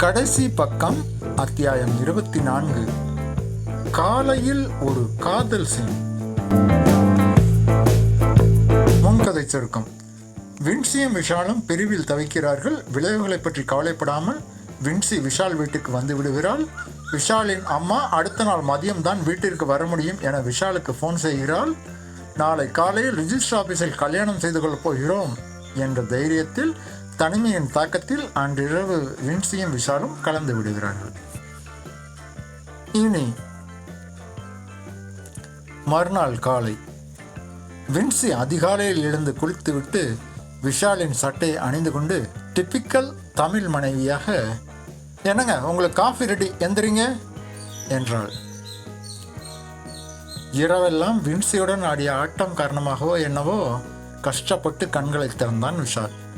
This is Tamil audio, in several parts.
கடைசி பக்கம் அத்தியாயம் இருபத்தி நான்கு காலையில் ஒரு காதல் சீன். முன்கதை சுருக்கம். வின்சியும் விஷாலும் பிரிவில் தவிக்கிறார்கள். விளைவுகளை பற்றி கவலைப்படாமல் வின்சி விஷால் வீட்டுக்கு வந்து விடுகிறாள். விஷாலின் அம்மா அடுத்த நாள் மதியம்தான் வீட்டிற்கு வர முடியும் என விஷாலுக்கு ஃபோன் செய்கிறாள். நாளை காலையில் ரிஜிஸ்டர் ஆபீஸில் கல்யாணம் செய்து கொள்ளப் போகிறோம் என்ற தைரியத்தில் தனிமையின் தாக்கத்தில் அன்றிரவு வின்சியும் விஷாலும் கலந்து விடுகிறார்கள். இனி மறுநாள் காலை. வின்சி அதிகாலையில் எழுந்து குளித்துவிட்டு விஷாலின் சட்டையை அணிந்து கொண்டு டிப்பிக்கல் தமிழ் மனைவியாக என்னங்க உங்களுக்கு காஃபி ரெடி எந்திரிங்க என்றாள். இரவெல்லாம் வின்சியுடன் ஆடிய ஆட்டம் காரணமாகவோ என்னவோ கஷ்டப்பட்டு கண்களை திறந்தான் விஷால்.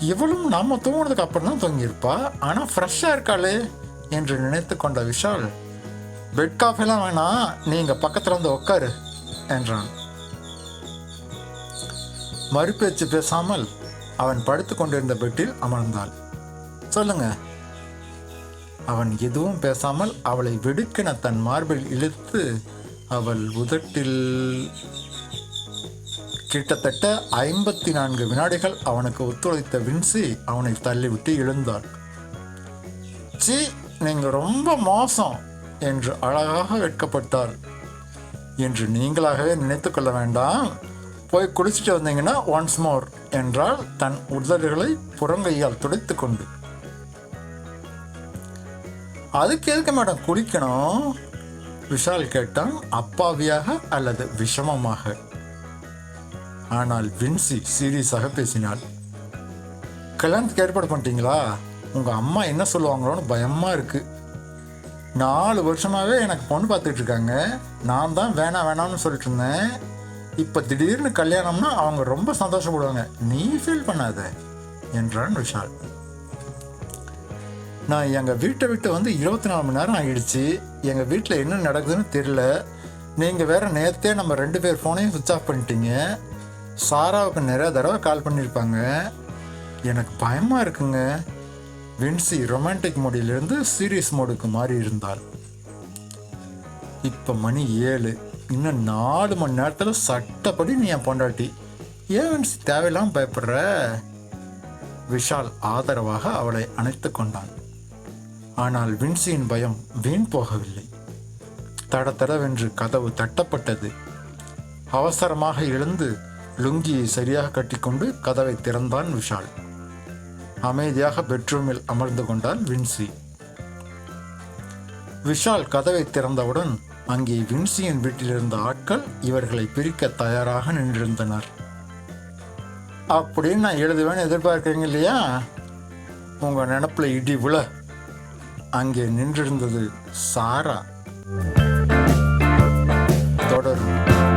இவளும் நாம் தூங்கினதுக்கு அப்புறம் தான் தூங்கியிருப்பா. ஆனால் ஃப்ரெஷ்ஷாக இருக்காளே என்று நினைத்து கொண்ட விஷால் பெட் காஃபிலாம் வேணாம் நீங்கள் பக்கத்தில் வந்து உட்காரு என்றான். மறுபேச்சு பேசாமல் அவன் படுத்து கொண்டிருந்த பெட்டில் அமர்ந்தாள். சொல்லுங்க. அவன் எதுவும் பேசாமல் அவளை வெடுக்கென தன் மார்பில் இழுத்து அவள் உதட்டில் கிட்டத்தட்ட ஐம்பத்தி நான்கு வினாடிகள் அவனுக்கு ஒத்துழைத்த வின்சி அவனை தள்ளிவிட்டு எழுந்தாள். சி நீங்கள் ரொம்ப மோசம் என்று அழகாக வெட்கப்பட்டாள். என்று நீங்களாகவே நினைத்து கொள்ள வேண்டாம். போய் குளிச்சுட்டு வந்தீங்கன்னா ஒன்ஸ் மோர் என்றால் தன் உதடுகளை புறங்கையால் துடைத்து கொண்டு. அதுக்கு எதுக்கு மேடம் குளிக்கணும்? விஷால் கேட்டான் அப்பாவியாக அல்லது விஷமமாக? ஆனால் வின்சி சீரியஸாக பேசினாள். கல்யாணத்துக்கு ஏற்பாடு பண்ணிட்டீங்களா? உங்கள் அம்மா என்ன சொல்லுவாங்களோன்னு பயமாக இருக்குது நாலு வருஷமாகவே எனக்கு பொண்ணு பார்த்துட்டு இருக்காங்க. நான் தான் வேணாம் வேணாம்னு சொல்லிட்டு இருந்தேன். இப்போ திடீர்னு கல்யாணம்னா அவங்க ரொம்ப சந்தோஷப்படுவாங்க. நீ ஃபீல் பண்ணாத என்றான் விஷால். நான் எங்கள் வீட்டை விட்டு வந்து இருபத்தி நாலு மணி நேரம் ஆகிடுச்சு எங்கள் வீட்டில் என்ன நடக்குதுன்னு தெரியல. நீங்கள் வேற நேரத்தே நம்ம ரெண்டு பேர் ஃபோனையும் சுவிச் ஆஃப் பண்ணிட்டீங்க. சாராவுக்கு நிறைய தடவை கால் பண்ணியிருப்பாங்க. எனக்கு பயமாக இருக்குங்க. வின்சி ரொமான்டிக் மோடியிலிருந்து சீரியஸ் மோடுக்கு மாறி இருந்தாள் இப்போ மணி ஏழு. இன்னும் நாலு மணி நேரத்தில் சட்டப்படி நீ என் பொண்டாட்டி. ஏன் வின்சி தேவையில்லாமல் பயப்படுற? விஷால் ஆதரவாக அவளை அணைத்து கொண்டான். ஆனால் வின்சியின் பயம் வீண் போகவில்லை. தட தடவென்று கதவு தட்டப்பட்டது. அவசரமாக எழுந்து லுங்கியை சரியாக கட்டிக்கொண்டு கதவை திறந்தான் விஷால். அமைதியாக பெட்ரூமில் அமர்ந்து கொண்டான் வின்சி. விஷால் கதவை திறந்தவுடன் அங்கே வின்சியின் வீட்டில் இருந்த ஆட்கள் இவர்களை பிரிக்க தயாராக நின்றிருந்தனர். அப்படின்னு நான் எழுதுவேன்னு எதிர்பார்க்குறீங்க இல்லையா உங்கள் நினப்பில் இடி விழ. அங்கே நின்றிருந்தது சாரா. தொடரும்.